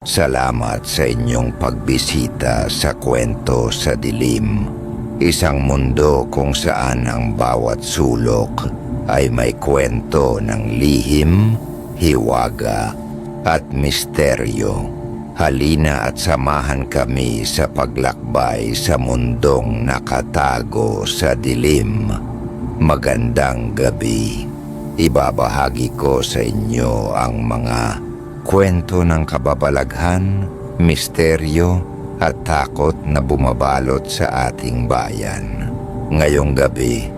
Salamat sa inyong pagbisita sa kwento sa dilim. Isang mundo kung saan ang bawat sulok ay may kwento ng lihim, hiwaga at misteryo. Halina at samahan kami sa paglakbay sa mundong nakatago sa dilim. Magandang gabi. Ibabahagi ko sa inyo ang mga kwento ng kababalaghan, misteryo at takot na bumabalot sa ating bayan. Ngayong gabi,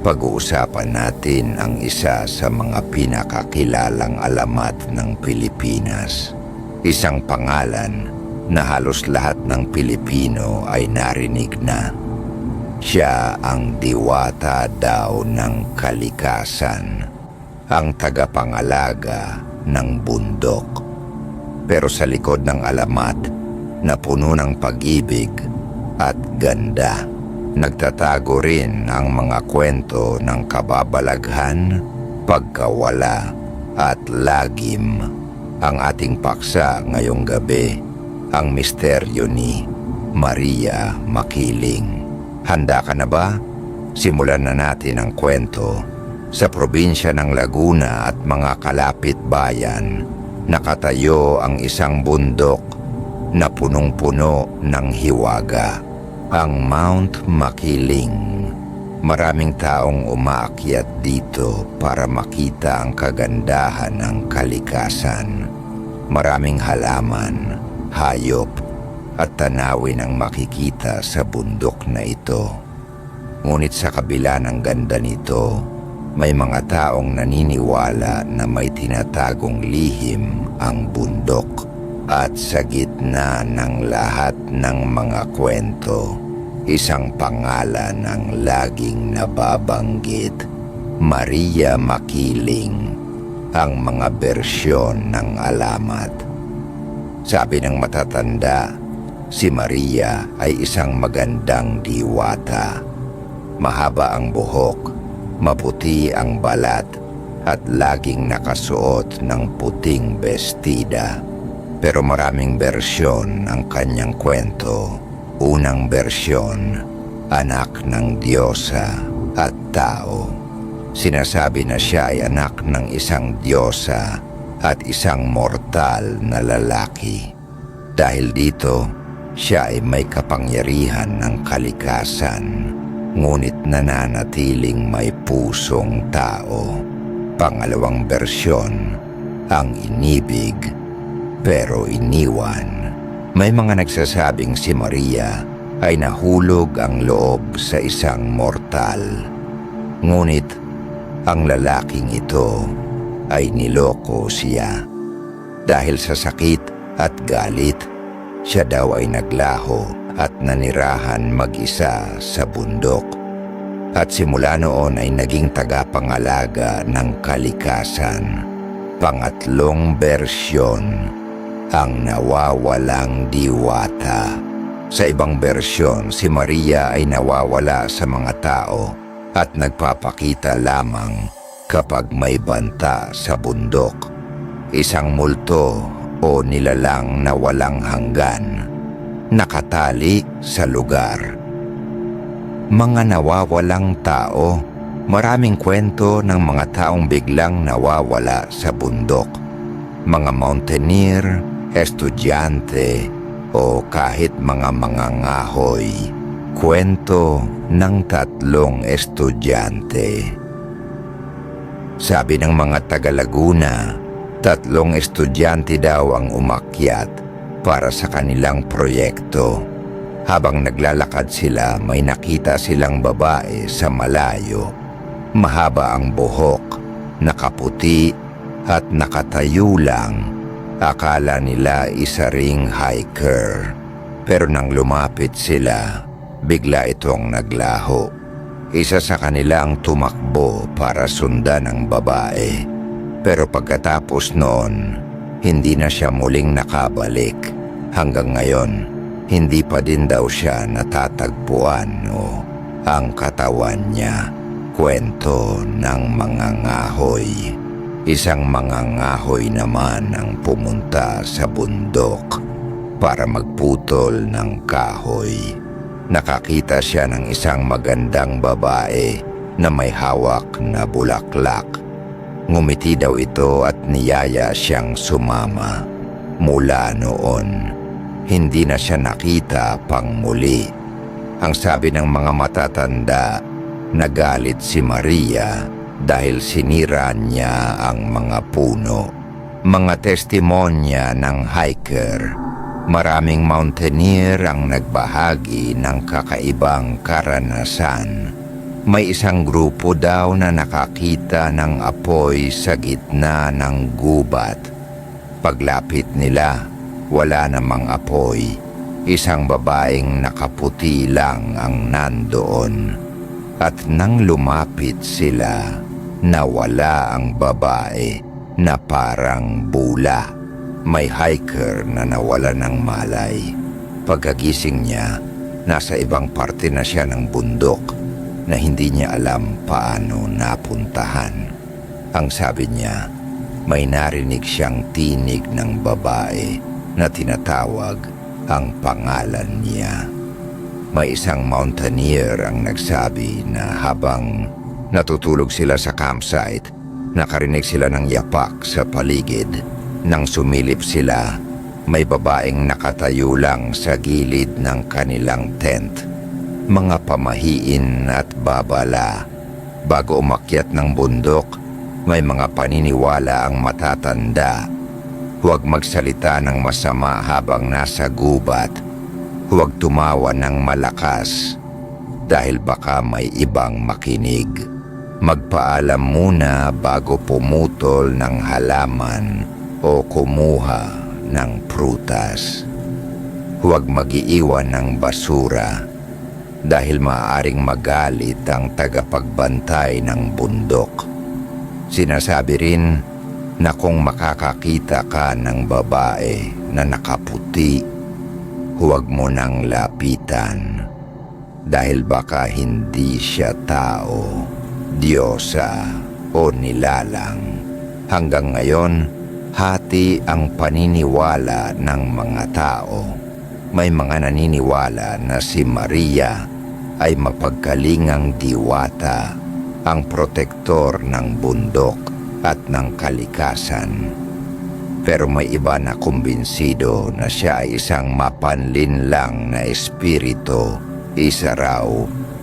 pag-uusapan natin ang isa sa mga pinakakilalang alamat ng Pilipinas. Isang pangalan na halos lahat ng Pilipino ay narinig na. Siya ang diwata daw ng kalikasan, ang tagapangalaga ng bundok. Pero sa likod ng alamat na puno ng pag-ibig at ganda, nagtatago rin ang mga kwento ng kababalaghan, pagkawala at lagim. Ang ating paksa ngayong gabi, ang misteryo ni Maria Makiling. Handa ka na ba? Simulan na natin ang kwento sa probinsya ng Laguna at mga kalapit bayan, nakatayo ang isang bundok na punong-puno ng hiwaga, ang Mount Makiling. Maraming taong umaakyat dito para makita ang kagandahan ng kalikasan. Maraming halaman, hayop, at tanawin ang makikita sa bundok na ito. Ngunit sa kabila ng ganda nito, may mga taong naniniwala na may tinatagong lihim ang bundok at sa gitna ng lahat ng mga kwento, isang pangalan ang laging nababanggit, Maria Makiling, ang mga bersyon ng alamat. Sabi ng matatanda, si Maria ay isang magandang diwata. Mahaba ang buhok, maputi ang balat at laging nakasuot ng puting bestida. Pero maraming bersyon ang kanyang kwento. Unang bersyon, anak ng Diyosa at tao. Sinasabi na siya ay anak ng isang Diyosa at isang mortal na lalaki. Dahil dito, siya ay may kapangyarihan ng kalikasan ngunit nananatiling may pusong tao. Pangalawang bersyon, ang inibig pero iniwan. May mga nagsasabing si Maria ay nahulog ang loob sa isang mortal. Ngunit ang lalaking ito ay niloko siya. Dahil sa sakit at galit, siya daw ay naglaho at nanirahan mag-isa sa bundok. At simula noon ay naging tagapangalaga ng kalikasan. Pangatlong bersyon, ang nawawalang diwata. Sa ibang bersyon, si Maria ay nawawala sa mga tao at nagpapakita lamang kapag may banta sa bundok. Isang multo o nilalang na walang hanggan nakatali sa lugar. Mga nawawalang tao, maraming kwento ng mga taong biglang nawawala sa bundok. Mga mountaineer, estudyante, o kahit mga mangangahoy. Kwento ng tatlong estudyante. Sabi ng mga taga-Laguna, tatlong estudyante daw ang umakyat para sa kanilang proyekto. Habang naglalakad sila, may nakita silang babae sa malayo. Mahaba ang buhok, nakaputi at nakatayo lang. Akala nila isa ring hiker. Pero nang lumapit sila, bigla itong naglaho. Isa sa kanila ang tumakbo para sundan ang babae. Pero pagkatapos noon, hindi na siya muling nakabalik. Hanggang ngayon, hindi pa din daw siya natatagpuan o ang katawan niya. Kwento ng mga ngahoy. Isang mangangahoy naman ang pumunta sa bundok para magputol ng kahoy. Nakakita siya ng isang magandang babae na may hawak na bulaklak. Ngumiti daw ito at niyaya siyang sumama. Mula noon, hindi na siya nakita pang muli. Ang sabi ng mga matatanda, nagalit si Maria dahil sinira niya ang mga puno. Mga testimonya ng hiker, maraming mountaineer ang nagbahagi ng kakaibang karanasan. May isang grupo daw na nakakita ng apoy sa gitna ng gubat. Paglapit nila, wala namang apoy. Isang babaeng nakaputi lang ang nandoon. At nang lumapit sila, nawala ang babae na parang bula. May hiker na nawala ng malay. Pagkagising niya, nasa ibang parte na siya ng bundok na hindi niya alam paano napuntahan. Ang sabi niya, may narinig siyang tinig ng babae na tinatawag ang pangalan niya. May isang mountaineer ang nagsabi na habang natutulog sila sa campsite, nakarinig sila ng yapak sa paligid. Nang sumilip sila, may babaeng nakatayo lang sa gilid ng kanilang tent. Mga pamahiin at babala. Bago umakyat ng bundok, may mga paniniwala ang matatanda. Huwag magsalita ng masama habang nasa gubat. Huwag tumawa ng malakas dahil baka may ibang makinig. Magpaalam muna bago pumutol ng halaman o kumuha ng prutas. Huwag magiiwan ng basura dahil maaaring magalit ang tagapagbantay ng bundok. Sinasabi rin na kung makakakita ka ng babae na nakaputi, huwag mo nang lapitan dahil baka hindi siya tao, diyosa o nilalang. Hanggang ngayon, hati ang paniniwala ng mga tao. May mga naniniwala na si Maria ay mapagkalingang diwata, ang protektor ng bundok at ng kalikasan. Pero may iba na kumbinsido na siya ay isang mapanlin lang na espiritu, isa raw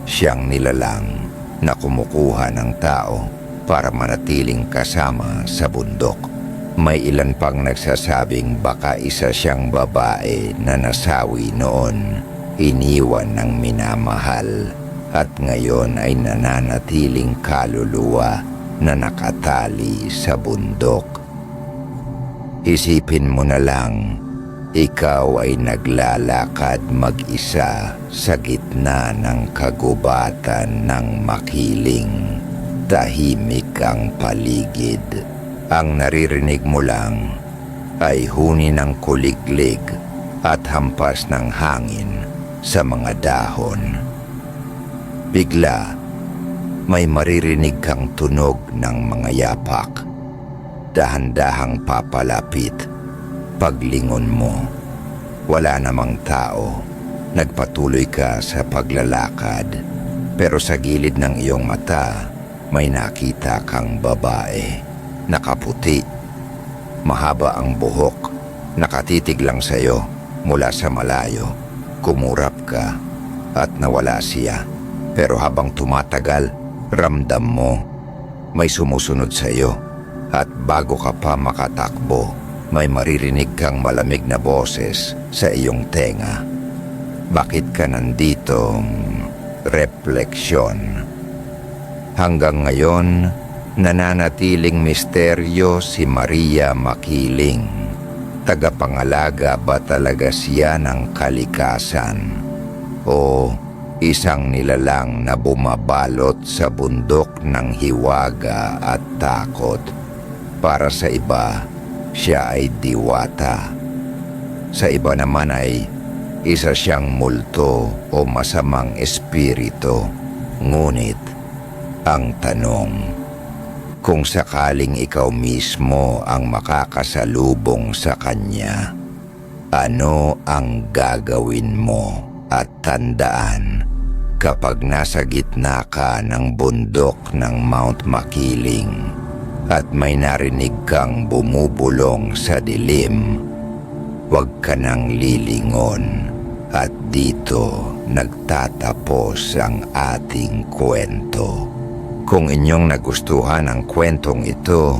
siyang nilalang na kumukuha ng tao para manatiling kasama sa bundok. May ilan pang nagsasabing baka isa siyang babae na nasawi noon, iniwan ng minamahal at ngayon ay nananatiling kaluluwa na nakatali sa bundok. Isipin mo na lang, ikaw ay naglalakad mag-isa sa gitna ng kagubatan ng makiling. Tahimik ang paligid. Ang naririnig mo lang ay huni ng kuliglig at hampas ng hangin sa mga dahon. Bigla, may maririnig kang tunog ng mga yapak. Dahan-dahang papalapit. Paglingon mo, wala namang tao. Nagpatuloy ka sa paglalakad. Pero sa gilid ng iyong mata, may nakita kang babae. Nakaputi. Mahaba ang buhok. Nakatitig lang sa'yo mula sa malayo. Kumurap ka at nawala siya. Pero habang tumatagal, ramdam mo may sumusunod sa iyo. At bago ka pa makatakbo, may maririnig kang malamig na boses sa iyong tenga. Bakit ka nandito? Refleksyon. Hanggang ngayon, nananatiling misteryo si Maria Makiling. Tagapangalaga ba talaga siya ng kalikasan? O isang nilalang na bumabalot sa bundok ng hiwaga at takot. Para sa iba, siya ay diwata. Sa iba naman ay isa siyang multo o masamang espiritu. Ngunit, ang tanong, kung sakaling ikaw mismo ang makakasalubong sa kanya, ano ang gagawin mo at tandaan kapag nasa gitna ka ng bundok ng Mount Makiling at may narinig kang bumubulong sa dilim, huwag ka nang lilingon at dito nagtatapos ang ating kwento. Kung inyong nagustuhan ang kwentong ito,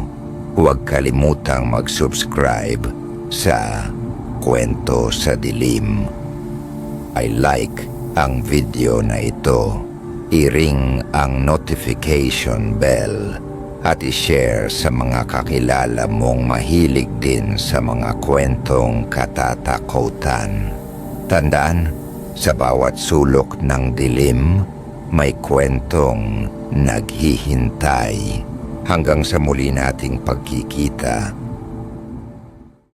huwag kalimutang mag-subscribe sa Kwento sa Dilim. I like ang video na ito. I-ring ang notification bell at i-share sa mga kakilala mong mahilig din sa mga kwentong katatakutan. Tandaan, sa bawat sulok ng dilim, may kwentong naghihintay. Hanggang sa muli nating pagkikita,